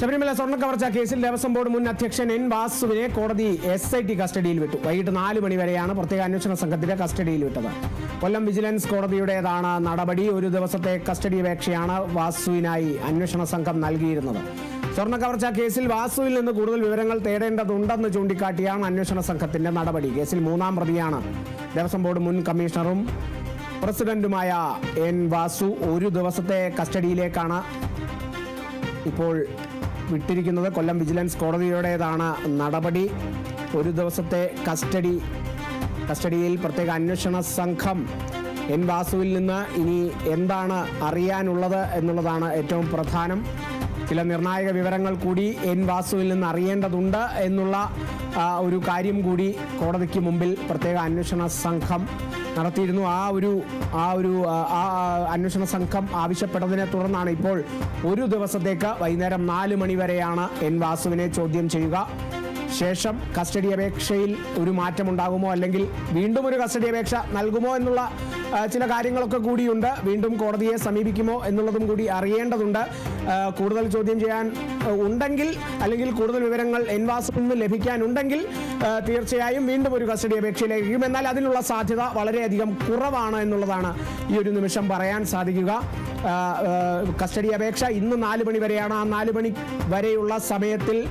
ശബരിമല സ്വർണ കവർച്ച കേസിൽ ദേവസ്വം ബോർഡ് മുൻ അധ്യക്ഷൻ എൻ വാസുവിനെ കോടതി എസ് ഐ ടി കസ്റ്റഡിയിൽ വിട്ടു. വൈകിട്ട് നാല് മണി വരെയാണ് പ്രത്യേക അന്വേഷണ സംഘത്തിന്റെ കസ്റ്റഡിയിൽ വിട്ടത്. കൊല്ലം വിജിലൻസ് കോടതിയുടേതാണ് നടപടി. ഒരു ദിവസത്തെ കസ്റ്റഡി അപേക്ഷയാണ് വാസുവിനായി അന്വേഷണ സംഘം നൽകിയിരുന്നത്. സ്വർണ കവർച്ച കേസിൽ വാസുവിൽ നിന്ന് കൂടുതൽ വിവരങ്ങൾ തേടേണ്ടതുണ്ടെന്ന് ചൂണ്ടിക്കാട്ടിയാണ് അന്വേഷണ സംഘത്തിന്റെ നടപടി. കേസിൽ മൂന്നാം പ്രതിയാണ് ദേവസ്വം ബോർഡ് മുൻ കമ്മീഷണറും പ്രസിഡന്റുമായ എൻ വാസു. ഒരു ദിവസത്തെ കസ്റ്റഡിയിലേക്കാണ് ഇപ്പോൾ വിട്ടിരിക്കുന്നത് കൊല്ലം വിജിലൻസ് കോടതിയുടേതാണ് നടപടി. ഒരു ദിവസത്തെ കസ്റ്റഡി കസ്റ്റഡിയിൽ പ്രത്യേക അന്വേഷണ സംഘം എൻ വാസുവിൽ നിന്ന് ഇനി എന്താണ് അറിയാനുള്ളത് എന്നുള്ളതാണ് ഏറ്റവും പ്രധാനം. ചില നിർണായക വിവരങ്ങൾ കൂടി എൻ വാസുവിൽ നിന്ന് അറിയേണ്ടതുണ്ട് എന്നുള്ള ഒരു കാര്യം കൂടി കോടതിക്ക് മുമ്പിൽ പ്രത്യേക അന്വേഷണ സംഘം നടത്തിയിരുന്നു. ആ ഒരു ആ ഒരു ആ, അന്വേഷണ സംഘം ആവശ്യപ്പെട്ടതിനെ തുടർന്നാണ് ഇപ്പോൾ ഒരു ദിവസത്തേക്ക് വൈകുന്നേരം നാല് മണി വരെയാണ് എൻ വാസുവിനെ ചോദ്യം ചെയ്യുക. ശേഷം കസ്റ്റഡി അപേക്ഷയിൽ ഒരു മാറ്റമുണ്ടാകുമോ? അല്ലെങ്കിൽ വീണ്ടും ഒരു കസ്റ്റഡി അപേക്ഷ നൽകുമോ? എന്നുള്ള ചില കാര്യങ്ങളൊക്കെ കൂടിയുണ്ട്. വീണ്ടും കോടതിയെ സമീപിക്കുമോ എന്നുള്ളതും കൂടി അറിയേണ്ടതുണ്ട്. കൂടുതൽ ചോദ്യം ചെയ്യാൻ ഉണ്ടെങ്കിൽ അല്ലെങ്കിൽ കൂടുതൽ വിവരങ്ങൾ എൻവാസിൽ നിന്ന് ലഭിക്കാനുണ്ടെങ്കിൽ തീർച്ചയായും വീണ്ടും ഒരു കസ്റ്റഡി അപേക്ഷയിലേക്കും എന്നാൽ അതിനുള്ള സാധ്യത വളരെയധികം കുറവാണ് എന്നുള്ളതാണ് ഈ ഒരു നിമിഷം പറയാൻ സാധിക്കുക. കസ്റ്റഡി അപേക്ഷ ഇന്ന് നാല് മണി വരെയാണ്. ആ നാല് മണി വരെയുള്ള സമയത്തിൽ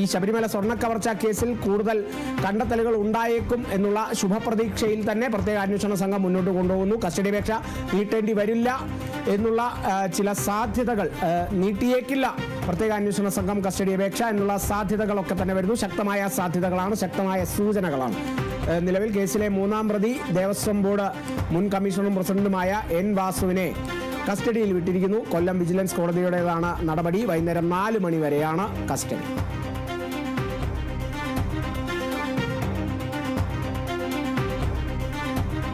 ഈ ശബരിമല സ്വർണ കവർച്ച കേസിൽ കൂടുതൽ കണ്ടെത്തലുകൾ ഉണ്ടായേക്കും എന്നുള്ള ശുഭപ്രതീക്ഷയിൽ തന്നെ പ്രത്യേക അന്വേഷണ സംഘം മുന്നോട്ട് കൊണ്ടുപോകുന്നു. കസ്റ്റഡി അപേക്ഷ നീട്ടേണ്ടി വരില്ല എന്നുള്ള ചില സാധ്യതകൾ നീട്ടിയേക്കില്ല. പ്രത്യേക അന്വേഷണ സംഘം കസ്റ്റഡി അപേക്ഷ എന്നുള്ള സാധ്യതകളൊക്കെ തന്നെ വരുന്നു. ശക്തമായ സാധ്യതകളാണ് ശക്തമായ സൂചനകളാണ്. നിലവിൽ കേസിലെ മൂന്നാം പ്രതി ദേവസ്വം ബോർഡ് മുൻ കമ്മീഷണറും പ്രസിഡന്റുമായ എൻ വാസുവിനെ കസ്റ്റഡിയിൽ വിട്ടിരിക്കുന്നു. കൊല്ലം വിജിലൻസ് കോടതിയുടേതാണ് നടപടി. വൈകുന്നേരം നാല് മണി വരെയാണ് കസ്റ്റഡി.